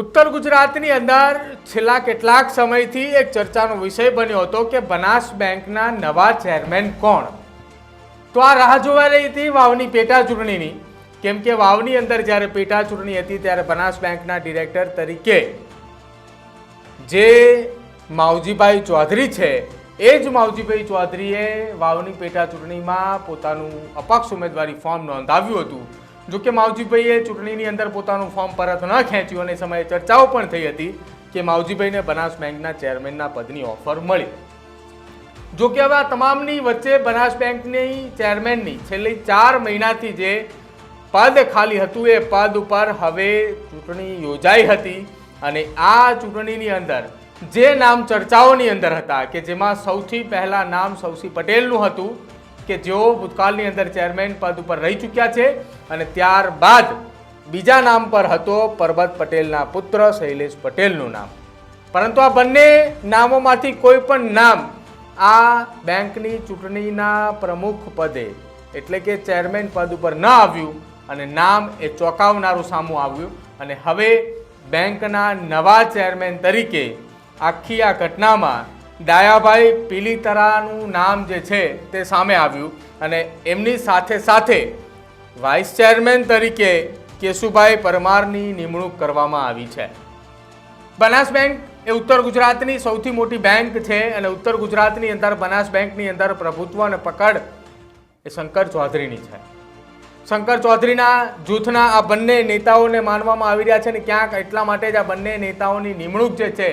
ઉત્તર ગુજરાતની અંદર છેલ્લા કેટલાક સમયથી એક ચર્ચાનો વિષય બન્યો હતો કે બનાસ બેંકના નવા ચેરમેન કોણ? તો આ રાહ જોવા રહી હતી વાવની પેટા ચૂંટણીની કેમ કે વાવની અંદર જ્યારે પેટા ચૂંટણી હતી ત્યારે બનાસ બેંકના ડિરેક્ટર તરીકે જે માવજીભાઈ ચૌધરી છે, એ જ માવજીભાઈ ચૌધરીએ વાવની પેટા ચૂંટણીમાં પોતાનું અપક્ષ ઉમેદવારી ફોર્મ નોંધાવ્યું હતું. જો કે માવજીભાઈએ ચૂંટણીની અંદર પોતાનું ફોર્મ પરત ન ખેંચ્યું અને સમયે ચર્ચાઓ પણ થઈ હતી કે માવજીભાઈને બનાસ બેંકના ચેરમેનના પદની ઓફર મળી. જો કે હવે આ તમામની વચ્ચે બનાસ બેંકની ચેરમેનની છેલ્લી ચાર મહિનાથી જે પદ ખાલી હતું એ પદ ઉપર હવે ચૂંટણી યોજાઈ હતી અને આ ચૂંટણીની અંદર જે નામ ચર્ચાઓની અંદર હતા કે જેમાં સૌથી પહેલાં નામ સૌસી પટેલનું હતું કે જેઓ ભૂતકાળની અંદર ચેરમેન પદ ઉપર રહી ચૂક્યા છે અને ત્યારબાદ બીજા નામ પર હતો પરબત પટેલના પુત્ર શૈલેષ પટેલનું નામ. પરંતુ આ બંને નામોમાંથી કોઈ પણ નામ આ બેંકની ચૂંટણીના પ્રમુખ પદે, એટલે કે ચેરમેન પદ ઉપર ન આવ્યું અને નામ એ ચોંકાવનારું સામું આવ્યું. અને હવે બેંકના નવા ચેરમેન તરીકે આખી આ ઘટનામાં ડાયાભાઈ પીલીતરાનું નામ જે છે તે સામે આવ્યું અને એમની સાથે સાથે વાઇસ ચેરમેન તરીકે કેશુભાઈ પરમારની નિમણૂક કરવામાં આવી છે. બનાસ બેંક એ ઉત્તર ગુજરાતની સૌથી મોટી બેંક છે અને ઉત્તર ગુજરાતની અંદર બનાસ બેંકની અંદર પ્રભુત્વ અને પકડ એ શંકર ચૌધરીની છે. શંકર ચૌધરીના જૂથના આ બંને નેતાઓને માનવામાં આવી રહ્યા છે અને ક્યાંક એટલા માટે જ આ બંને નેતાઓની નિમણૂક જે છે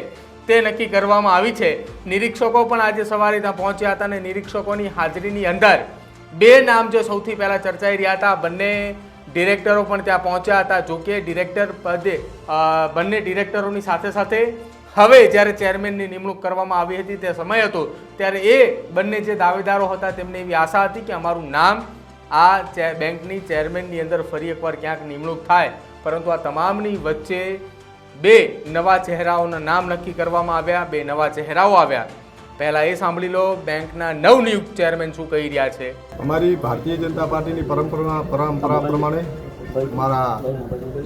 તે નક્કી કરવામાં આવી છે. નિરીક્ષકો પણ આજે સવારે ત્યાં પહોંચ્યા હતા અને નિરીક્ષકોની હાજરીની અંદર બે નામ જે સૌથી પહેલાં ચર્ચાઈ રહ્યા હતા, બંને ડિરેક્ટરો પણ ત્યાં પહોંચ્યા હતા. જોકે ડિરેક્ટર પદે બંને ડિરેક્ટરોની સાથે સાથે હવે જ્યારે ચેરમેનની નિમણૂક કરવામાં આવી હતી તે સમય હતો, ત્યારે એ બંને જે દાવેદારો હતા તેમને એવી આશા હતી કે અમારું નામ આ બેંકની ચેરમેનની અંદર ફરી એકવાર ક્યાંક નિમણૂક થાય. પરંતુ આ તમામની વચ્ચે બે નવા ચહેરાઓના નામ નક્કી કરવામાં આવ્યા, બે નવા ચહેરાઓ આવ્યા. પહેલા એ સાંભળી લો, બેંકના નવનિયુક્ત ચેરમેન શું કહી રહ્યા છે. અમારી ભારતીય જનતા પાર્ટીની પરંપરા પરંપરા પ્રમાણે મારા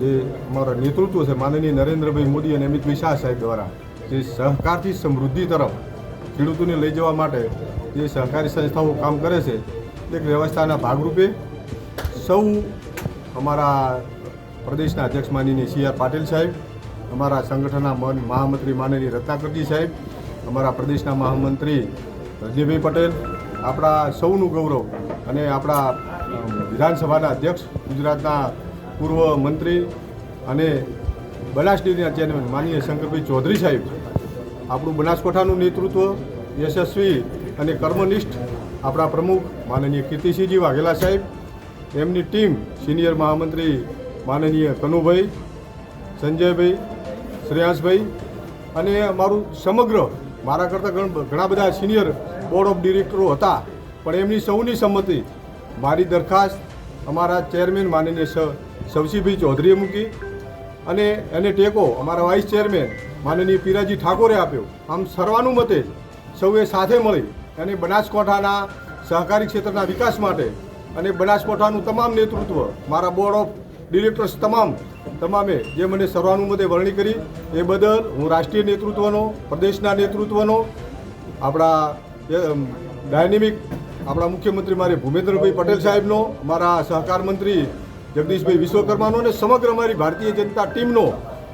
જે અમારા નેતૃત્વ છે, માનનીય નરેન્દ્રભાઈ મોદી અને અમિતભાઈ શાહ સાહેબ દ્વારા જે સહકારથી સમૃદ્ધિ તરફ ખેડૂતોને લઈ જવા માટે જે સહકારી સંસ્થાઓ કામ કરે છે, એક વ્યવસ્થાના ભાગરૂપે સૌ અમારા પ્રદેશના અધ્યક્ષ માનીને સી આર પાટીલ સાહેબ અમારા સંગઠનના મન- મહામંત્રી માનનીય રત્નાકરજી સાહેબ, અમારા પ્રદેશના મહામંત્રી રજનીભાઈ પટેલ, આપણા સૌનું ગૌરવ અને આપણા વિધાનસભાના અધ્યક્ષ, ગુજરાતના પૂર્વ મંત્રી અને બનાસ ડેરીના ચેરમેન માનનીય શંકરભાઈ ચૌધરી સાહેબ, આપણું બનાસકાંઠાનું નેતૃત્વ યશસ્વી અને કર્મનિષ્ઠ આપણા પ્રમુખ માનનીય કીર્તિસિંહજી વાઘેલા સાહેબ, એમની ટીમ સિનિયર મહામંત્રી માનનીય કનુભાઈ, સંજયભાઈ શ્રેયાંશભાઈ અને અમારું સમગ્ર, મારા કરતાં ઘણ- બધા સિનિયર બોર્ડ ઓફ ડિરેક્ટરો હતા, પણ એમની સૌની સંમતિ મારી દરખાસ્ત અમારા ચેરમેન માનનીય સવસીભાઈ ચૌધરીએ મૂકી અને એને ટેકો અમારા વાઇસ ચેરમેન માનનીય પીરાજી ઠાકોરે આપ્યો. આમ સર્વાનુમતે સૌએ સાથે મળી અને બનાસકાંઠાના સહકારી ક્ષેત્રના વિકાસ માટે અને બનાસકાંઠાનું તમામ નેતૃત્વ મારા બોર્ડ ઓફ ડિરેક્ટર્સ તમામ, તમામે જે મને સર્વાનુમતે વરણી કરી, એ બદલ હું રાષ્ટ્રીય નેતૃત્વનો, પ્રદેશના નેતૃત્વનો, આપણા ડાયનેમિક, આપણા મુખ્યમંત્રી મારે ભૂપેન્દ્રભાઈ પટેલ સાહેબનો, મારા સહકાર મંત્રી જગદીશભાઈ વિશ્વકર્માનો અને સમગ્ર અમારી ભારતીય જનતા ટીમનો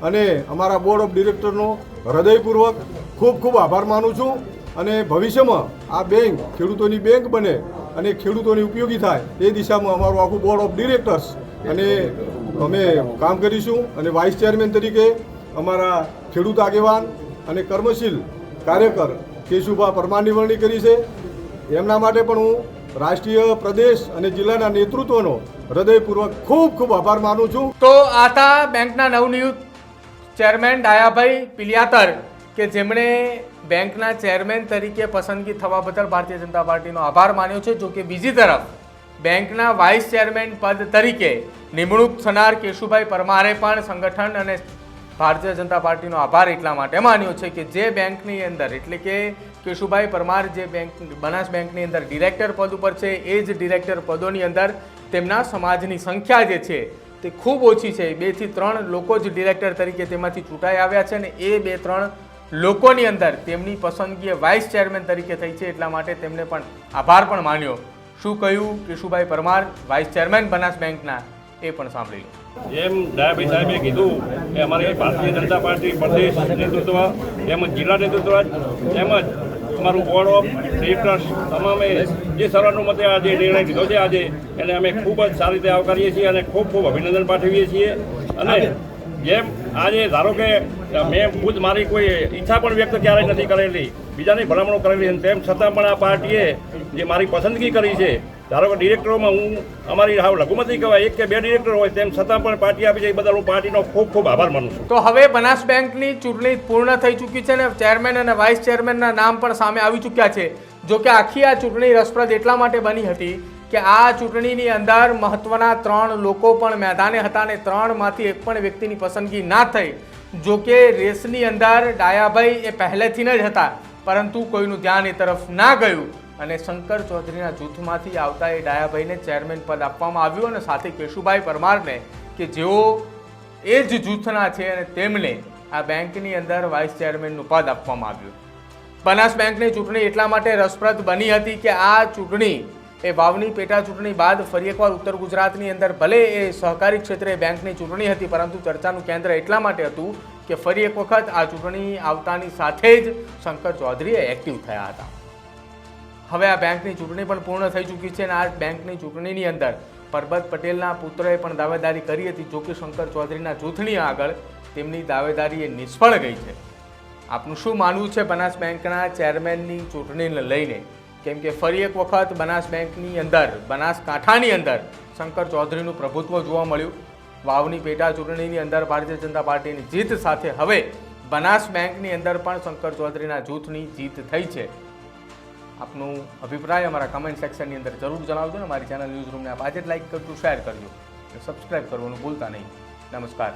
અને અમારા બોર્ડ ઓફ ડિરેક્ટરનો હૃદયપૂર્વક ખૂબ ખૂબ આભાર માનું છું અને ભવિષ્યમાં આ બેંક ખેડૂતોની બેંક બને અને ખેડૂતોની ઉપયોગી થાય, એ દિશામાં અમારું આખું બોર્ડ ઓફ ડિરેક્ટર્સ અને અમે કામ કરીશું અને વાઇસ ચેરમેન તરીકે અમારા ખેડૂત આગેવાન અને કર્મશીલ કાર્યકર કેશુભા પરમારની વરણી કરી છે. એમના માટે પણ હું રાષ્ટ્રીય પ્રદેશ અને જિલ્લાના નેતૃત્વનો હૃદયપૂર્વક ખૂબ ખૂબ આભાર માનું છું. તો આ હતા બેંકના નવનિયુક્ત ચેરમેન ડાયાભાઈ પિલિયાતર કે જેમણે બેંકના ચેરમેન તરીકે પસંદગી થવા બદલ ભારતીય જનતા પાર્ટીનો આભાર માન્યો છે, જો કે બીજી તરફ બેંકના વાઇસ ચેરમેન પદ તરીકે નિમણૂક થનાર કેશુભાઈ પરમારે પણ સંગઠન અને ભારતીય જનતા પાર્ટીનો આભાર એટલા માટે માન્યો છે કે જે બેંકની અંદર, એટલે કે કેશુભાઈ પરમાર જે બેંક, બનાસ બેંકની અંદર ડિરેક્ટર પદ ઉપર છે, એ જ ડિરેક્ટર પદોની અંદર તેમના સમાજની સંખ્યા જે છે, તે ખૂબ ઓછી છે. બેથી ત્રણ લોકો જ ડિરેક્ટર તરીકે તેમાંથી ચૂંટાઈ આવ્યા છે અને એ બે ત્રણ લોકોની અંદર તેમની પસંદગી વાઇસ ચેરમેન તરીકે થઈ છે એટલા માટે તેમને પણ આભાર પણ માન્યો. શું કહ્યું? કેશુભાઈ પરમાર વાઇસ ચેરમેન બનાસ બેંકના, એ પણ સાંભળી લો. જેમ ડાયાભાઈ સાહેબે કીધું કે અમારી ભારતીય જનતા પાર્ટી પ્રદેશ નેતૃત્વ, તેમજ જિલ્લા નેતૃત્વ, તેમજ અમારું બોર્ડ ઓફ ડિરેક્ટર્સ તમામે જે સર્વાનુમતે આજે નિર્ણય લીધો છે આજે, એને અમે ખૂબ જ સારી રીતે આવકારીએ છીએ અને ખૂબ ખૂબ અભિનંદન પાઠવીએ છીએ. અને જેમ આજે ધારો કે મેં ખુદ મારી કોઈ ઈચ્છા પણ વ્યક્ત ક્યારેય નથી કરેલી, બીજાની ભલામણો કરેલી તેમ છતાં પણ આ પાર્ટીએ જે મારી પસંદગી કરી છે, ધારો કે ડિરેક્ટરોમાં હું અમારી હાવ લઘુમતી કહેવાય, એક કે બે ડિરેક્ટર હોય, તેમ છતાં પણ પાર્ટી આપી છે, એ બદલ હું પાર્ટીનો ખૂબ ખૂબ આભાર માનું છું. તો હવે બનાસ બેંકની ચૂંટણી પૂર્ણ થઈ ચૂકી છે ને ચેરમેન અને વાઇસ ચેરમેનના નામ પણ સામે આવી ચૂક્યા છે. જો કે આખી આ ચૂંટણી રસપ્રદ એટલા માટે બની હતી કે આ ચૂંટણીની અંદર મહત્વના ત્રણ લોકો પણ મેદાને હતા અને ત્રણમાંથી એક પણ વ્યક્તિની પસંદગી ના થઈ. જો કે રેસની અંદર ડાયાભાઈ એ પહેલેથી જ હતા, પરંતુ કોઈનું ધ્યાન એ તરફ ના ગયું. અને શંકર ચૌધરીના જૂથમાંથી આવતા એ ડાયાભાઈને ચેરમેન પદ આપવામાં આવ્યું અને સાથે કેશુભાઈ પરમારને કે જેઓ એ જ જૂથના છે અને તેમને આ બેંકની અંદર વાઇસ ચેરમેનનું પદ આપવામાં આવ્યું. બનાસ બેંકની ચૂંટણી એટલા માટે રસપ્રદ બની હતી કે આ ચૂંટણી એ વાવની પેટા ચૂંટણી બાદ ફરી એકવાર ઉત્તર ગુજરાતની અંદર ભલે એ સહકારી ક્ષેત્રે બેંકની ચૂંટણી હતી, પરંતુ ચર્ચાનું કેન્દ્ર એટલા માટે હતું કે ફરી એક વખત આ ચૂંટણી આવતાની સાથે જ શંકર ચૌધરી એક્ટિવ થયા હતા. હવે આ બેંકની ચૂંટણી પણ પૂર્ણ થઈ ચૂકી છે અને આ બેંકની ચૂંટણીની અંદર પરબત પટેલના પુત્રએ પણ દાવેદારી કરી હતી જોકે શંકર ચૌધરીના જૂથની આગળ તેમની દાવેદારી એ નિષ્ફળ ગઈ છે. આપનું શું માનવું છે બનાસ બેંકના ચેરમેનની ચૂંટણીને લઈને? કેમ કે ફરી એક વખત બનાસ બેંકની અંદર બનાસકાંઠાની અંદર શંકર ચૌધરીનું પ્રભુત્વ જોવા મળ્યું. વાવની પેટા ચૂંટણીની અંદર ભારતીય જનતા પાર્ટીની જીત સાથે હવે બનાસ બેંકની અંદર પણ શંકર ચૌધરીના જૂથની જીત થઈ છે. આપનું અભિપ્રાય અમારા કમેન્ટ સેક્શનની અંદર જરૂર જણાવજો ને મારી ચેનલ ન્યૂઝ રૂમને આપ આજે જ લાઈક કરજો શેર કરજો. અને સબસ્ક્રાઈબ કરવાનું ભૂલતા નહીં. નમસ્કાર.